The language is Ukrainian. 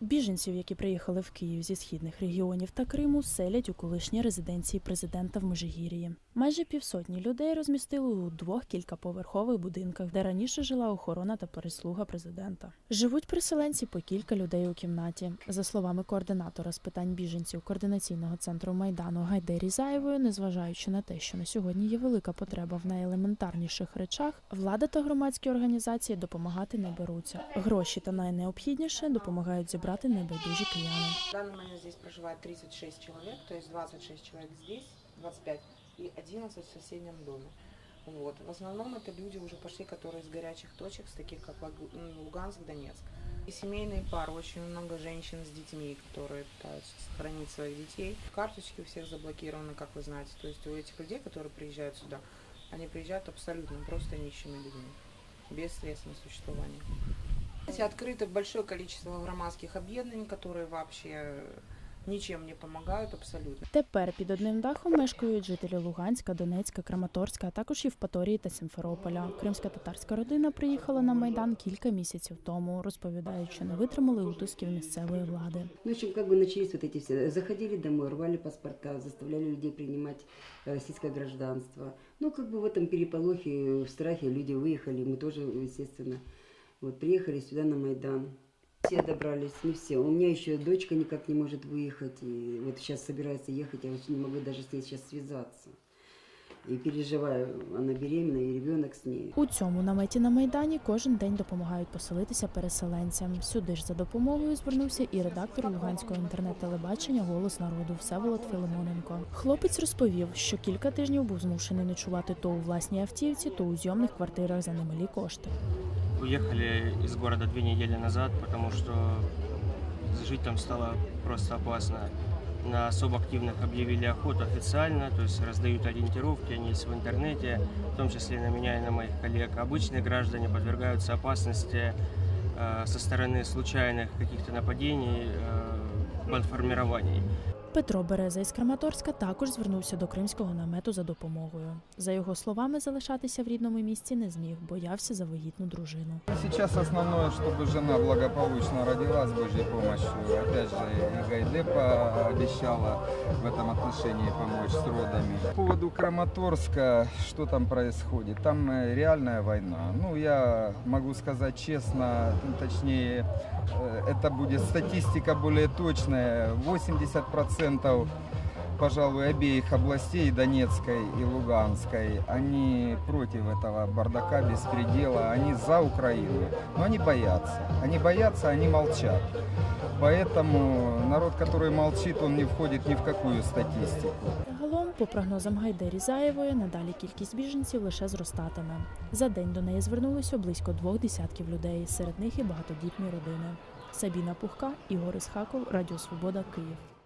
Біженців, які приїхали в Київ зі східних регіонів та Криму, селять у колишній резиденції президента в Межигір'ї. Майже півсотні людей розмістили у двох кількаповерхових будинках, де раніше жила охорона та прислуга президента. Живуть переселенці по кілька людей у кімнаті. За словами координатора з питань біженців координаційного центру майдану Гайде Різаєвої, незважаючи на те, що на сьогодні є велика потреба в найелементарніших речах, влада та громадські організації допомагати не беруться. Гроші та найнеобхідніше допомагають зібрати небайдужі кияни. В момент здесь проживает 36 человек, то есть 26 человек здесь, 25 и 11 в соседнем доме. Вот. В основном это люди уже пошли, которые из горячих точек, с таких как м, Луганск, Донецк. И семейные пары, очень много женщин с детьми, которые пытаются сохранить своих детей. Карточки у всех заблокированы, как вы знаете. То есть у этих людей, которые приезжают сюда, они приезжают абсолютно просто нищими людьми, без средств на существование. Знаете, Открыто большое количество громадских объединений, которые вообще э, ничем не помогают абсолютно. Тепер під одним дахом мешкають жителі Луганська, Донецька, Краматорська, а також Євпаторії та Сімферополя. Кримська татарська родина приїхала на майдан кілька місяців тому, розповідають, що не витримали утисків місцевої влади. Ну, в общем, как бы начались вот эти все. Заходили домой, рвали паспорта, заставляли людей принимать э, российское гражданство. Ну, как бы в этом переполохе, в страхе люди выехали, мы тоже, естественно, вот приехали сюда на Майдан. Все добрались, не все. У меня еще дочка никак не может выехать, и вот сейчас собирается ехать, я вот не могу даже с ней сейчас связаться. И переживаю, она беременна, и ребенок с ней. У цьому наметі на майдані кожен день допомагають поселитися переселенцям. Сюди ж за допомогою звернувся і редактор Луганського інтернет-телебачення Голос народу Всеволод Филимоненко. Хлопець розповів, що кілька тижнів був змушений ночувати то у власній автівці, то у зйомних квартирах за немалі кошти. Уехали из города две недели назад, потому что жить там стало просто опасно. На особо активных объявили охоту официально, то есть раздают ориентировки, они есть в интернете, в том числе и на меня и на моих коллег. Обычные граждане подвергаются опасности э, со стороны случайных каких-то нападений, э, бандформирований. Петро Береза із Краматорська також звернувся до кримського намету за допомогою. За його словами, залишатися в рідному місті не зміг, боявся за вагітну дружину. Сейчас основное, чтобы жена благополучно родилась с Божьей помощью. Опять же, и Гайде пообещала в этом отношении помочь с родами. По поводу Краматорска, что там происходит? Там э, реальная война. Ну, я могу сказать честно, ну, точнее, э, это будет статистика более точная. 80% пожалуй, обеих областей, Донецкой и Луганской, они против этого бардака, беспредела, они за Украину, но они боятся. Они боятся, они молчат. Поэтому народ, который молчит, он не входит ни в какую статистику. Загалом, по прогнозам Гайде Різаєвої, надалі кількість біженців лише зростатиме. За день до неї звернулося близько двох десятків людей, серед них і багатодітні родини. Сабіна Пухка, Ігор Ісхаков, Радіо Свобода, Київ.